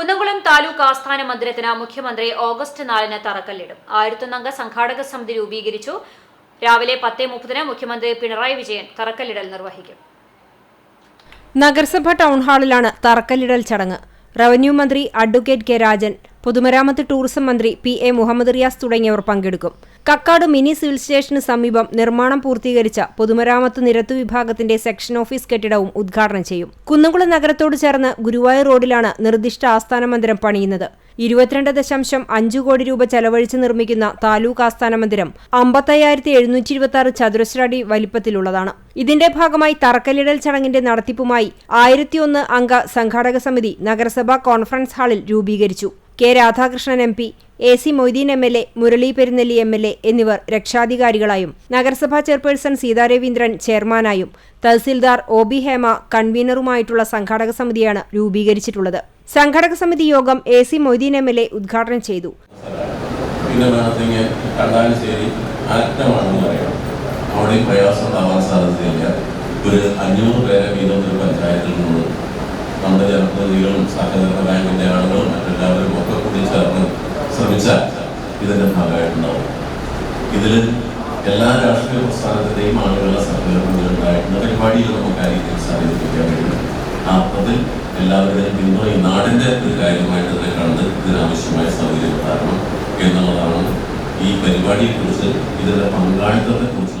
കുന്നംകുളം താലൂക്ക് ആസ്ഥാന മന്ദിരത്തിന് മുഖ്യമന്ത്രി ഓഗസ്റ്റ് നാലിന് തറക്കല്ലിടും. ആയിരത്തൊന്നംഗ സംഘാടക സമിതി രൂപീകരിച്ചു. രാവിലെ പത്തേ മുപ്പതിന് മുഖ്യമന്ത്രി പിണറായി വിജയൻ തറക്കല്ലിടൽ നിർവഹിക്കും. നഗരസഭ ടൗൺഹാളിലാണ് തറക്കല്ലിടൽ ചടങ്ങ്. റവന്യൂ മന്ത്രി അഡ്വക്കേറ്റ് കെ രാജൻ പൊതുമരാമത്ത് ടൂറിസം മന്ത്രി പി എ മുഹമ്മദ് റിയാസ് തുടങ്ങിയവർ പങ്കെടുക്കും. കക്കാട് മിനി സിവിൽ സ്റ്റേഷന് സമീപം നിർമ്മാണം പൂർത്തീകരിച്ച പൊതുമരാമത്ത് നിരത്തു വിഭാഗത്തിന്റെ സെക്ഷൻ ഓഫീസ് കെട്ടിടവും ഉദ്ഘാടനം ചെയ്യും. കുന്നംകുളം നഗരത്തോട് ചേർന്ന് ഗുരുവായൂർ റോഡിലാണ് നിർദ്ദിഷ്ട ആസ്ഥാന മന്ദിരം പണിയുന്നത്. ഇരുപത്തിരണ്ട് ദശാംശം അഞ്ചു കോടി രൂപ ചെലവഴിച്ച് നിർമ്മിക്കുന്ന താലൂക്ക് ആസ്ഥാന മന്ദിരം അമ്പത്തയ്യായിരത്തി എഴുന്നൂറ്റി ഇരുപത്തി ആറ് ചതുരശ്ര അടി വലിപ്പത്തിലുള്ളതാണ്. ഇതിന്റെ ഭാഗമായി തറക്കല്ലിടൽ ചടങ്ങിന്റെ നടത്തിപ്പുമായി ആയിരത്തിയൊന്ന് അംഗ സംഘാടക സമിതി നഗരസഭാ കോൺഫറൻസ് ഹാളിൽ രൂപീകരിച്ചു. K Radhakrishnan M P A C Moideen M L A Murali Perunnelli M L A എന്നിവർ രക്ഷാധികാരികളായും നഗരസഭാ ചെയർപേഴ്സൺ സീതാരവീന്ദ്രൻ ചെയർമാനായും തഹസിൽദാർ ഒ ബി ഹേമ കൺവീനറുമായിട്ടുള്ള സംഘാടക സമിതിയാണ് രൂപീകരിച്ചിട്ടുള്ളത്. സംഘാടക സമിതി യോഗം A C Moideen M L A ഉദ്ഘാടനം ചെയ്തു. ഒരു അഞ്ഞൂറ് പേരെ വീതം ഒരു പഞ്ചായത്തിൽ നിന്ന് നമ്മുടെ ജനപ്രതിനിധികളും സഹകരണ ശ്രമിച്ചാൽ ഇതിന്റെ ഭാഗമായിട്ടുണ്ടാവും. ഇതിൽ എല്ലാ രാഷ്ട്രീയ പ്രസ്ഥാനത്തിന്റെയും ആളുകളുടെ സഹകരണം ഇതിലുണ്ടായിട്ടുള്ള പരിപാടിയിൽ നമുക്ക് കാര്യത്തിൽ സാധിപ്പിക്കാൻ കഴിയും ആ അർത്ഥത്തിൽ എല്ലാവരുടെയും പിന്തുണ ഈ നാടിന്റെ ഒരു കാര്യമായിട്ട് തന്നെ കണ്ട് ഇതിനാവശ്യമായ സൗകര്യം ഉണ്ടാകണം എന്നുള്ളതാണ് ഈ പരിപാടിയെക്കുറിച്ച് ഇതിന്റെ കുറിച്ച്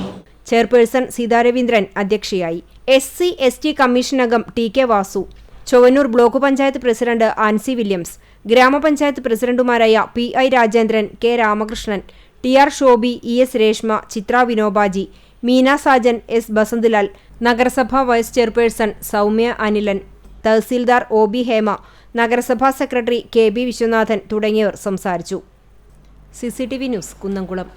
ചെയർപേഴ്സൺ സീതാരവീന്ദ്രൻ അധ്യക്ഷയായി. S C S T കമ്മീഷനകം T K Vasu. Chowwannur block panchayat president Ancy Williams ഗ്രാമപഞ്ചായത്ത് പ്രസിഡന്റുമാരായ P I Rajendran K Ramakrishnan T R Shobi E S Reshma Chithra Vinobaji Meena Sajan S Basanthlal നഗരസഭാ vice chairperson Soumya Anilan tahsildar O B Hema നഗരസഭാ secretary K B Viswanathan തുടങ്ങിയവർ സംസാരിച്ചു. CCTV news Kunnamkulam.